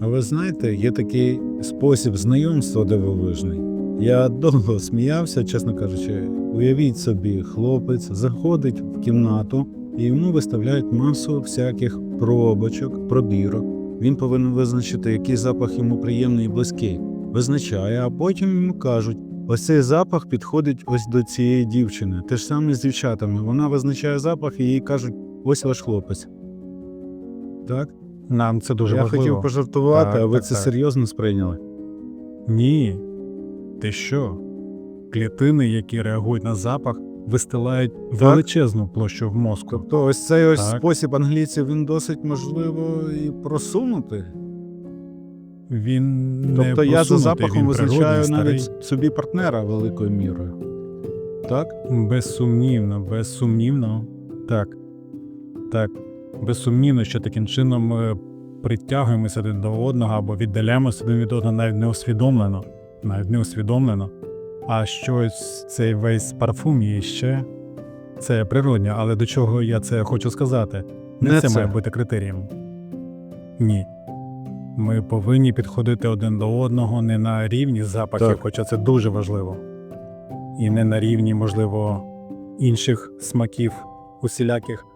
А ви знаєте, є такий спосіб знайомства дивовижний. Я довго сміявся, чесно кажучи. Уявіть собі, хлопець заходить в кімнату і йому виставляють масу всяких пробочок, пробірок. Він повинен визначити, який запах йому приємний і близький. Визначає, а потім йому кажуть: ось цей запах підходить ось до цієї дівчини. Те ж саме з дівчатами. Вона визначає запах і їй кажуть: ось ваш хлопець. Так? Нам це дуже Я важливо. хотів пожартувати, Так, а ви так, це так. серйозно сприйняли. Ні. Ти що? Клітини, які реагують на запах, вистилають величезну площу в мозку. Тобто, ось цей ось Так. спосіб англійців він досить можливо і просунутий. Він не Тобто я за запахом визначаю навіть старий. собі партнера великою мірою. Так? Безсумнівно, безсумнівно. Так. Так. Безсумнівно, що таким чином ми притягуємося один до одного або віддаляємося один від одного навіть не усвідомлено. Навіть неусвідомлено. А щось цей весь парфум є ще. Це природньо, але до чого я це хочу сказати? Не, Не це, це. має бути критерієм. Ні. Ми повинні підходити один до одного не на рівні запахів, Так. хоча це дуже важливо. І не на рівні, можливо, інших смаків усіляких,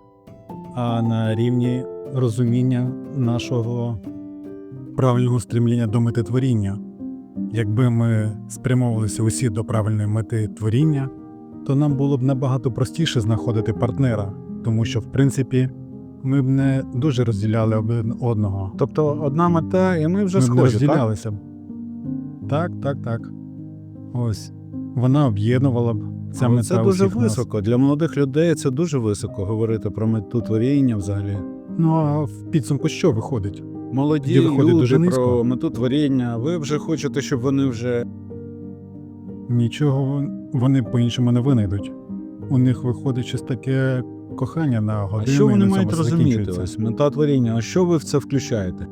а на рівні розуміння нашого правильного стремління до мети творіння. Якби ми спрямовувалися усі до правильної мети творіння, то нам було б набагато простіше знаходити партнера, тому що, в принципі, ми б не дуже розділяли один одного. Тобто одна мета, і ми вже ми б не схожі. Так? розділялися б. Так, так, так. Ось. Вона об'єднувала б ця Але це дуже усіх нас. високо. Для молодих людей це дуже високо говорити про мету творіння взагалі. Ну а в підсумку що виходить? Молоді виходить люди дуже низько. про мету творіння. Ви вже хочете, щоб вони вже Нічого вони по-іншому не винайдуть. У них виходить щось таке кохання на годину. А що вони мають розуміти? Ось мета творіння. А що ви в це включаєте?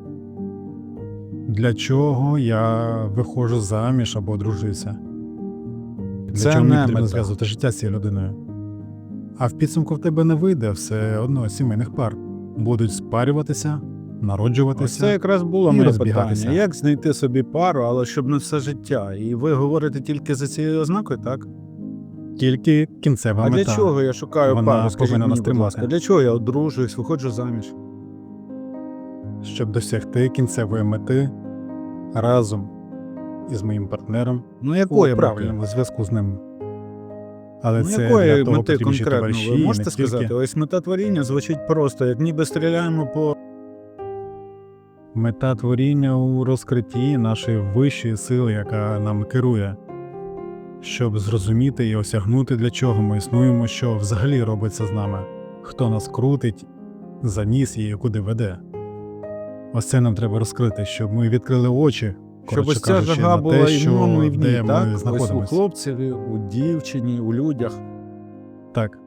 Для чого я виходжу заміж або одружуюся? Для Це чого не мені потрібно зв'язувати життя з цією людиною? А в підсумку в тебе не вийде все одно сімейних пар. Будуть спарюватися, Ось народжуватися. це якраз було і моє розбігатися. питання. Як знайти собі пару, але щоб не все життя? І ви говорите тільки за цією ознакою, так? Тільки кінцева А мета. для чого я шукаю Вона пару? Скажіть мені, будь ласка, для чого я одружуюсь, виходжу заміж? Щоб досягти кінцевої мети разом із моїм партнером Ну у якої мети? правильному зв'язку з ним. Але Ну, це якої для того мети конкретно? товариші, Ви можете тільки. сказати? Ось мета творіння звучить просто, як ніби стріляємо по Мета творіння у розкритті нашої вищої сили, яка нами керує, щоб зрозуміти і осягнути, для чого ми існуємо, що взагалі робиться з нами, хто нас крутить, заніс і куди веде. Ось це нам треба розкрити, щоб ми відкрили очі, щоб ось ця жага була те, і в ньому, і в ній, так? Ось у хлопцеві, у дівчині, у людях. Так.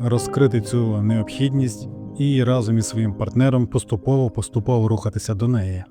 Розкрити цю необхідність і разом із своїм партнером поступово-поступово рухатися до неї.